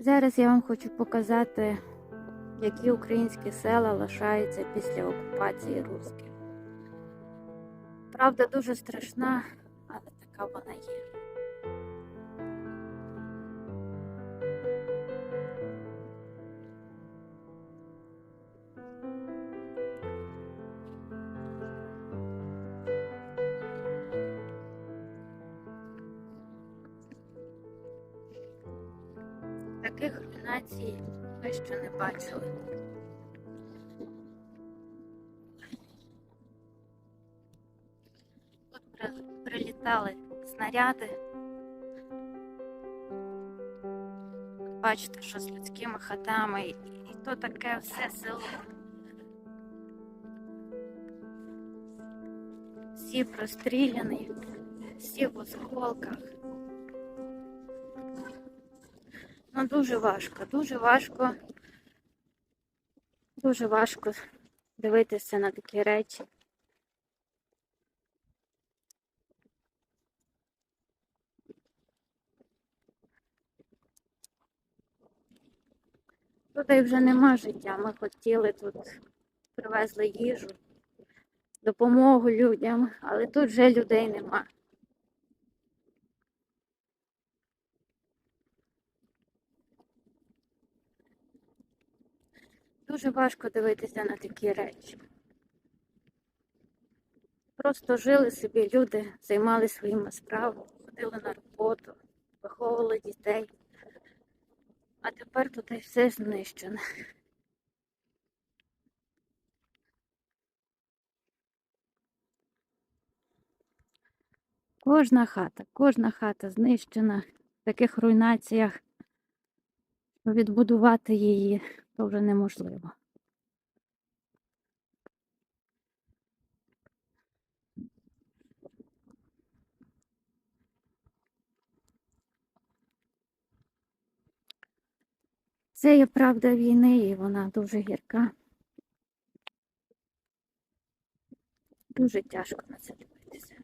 Зараз я вам хочу показати, які українські села лишаються після окупації русських. Правда дуже страшна, але така вона є. Таких руйнацій ми ще не бачили. Тут прилітали снаряди. Бачите, що з людськими хатами, і, то таке все село. Всі простріляні, всі в осколках. Ну, дуже важко, дуже важко. Дуже важко дивитися на такі речі. Тут вже нема життя. Ми хотіли тут, привезли їжу, допомогу людям, але тут вже людей нема. Дуже важко дивитися на такі речі. Просто жили собі люди, займалися своїми справами, ходили на роботу, виховували дітей. А тепер тут все знищено. Кожна хата, кожна хата знищена в таких руйнаціях. Відбудувати її то вже неможливо. Це є правда війни, і вона дуже гірка. Дуже тяжко на це дивитися.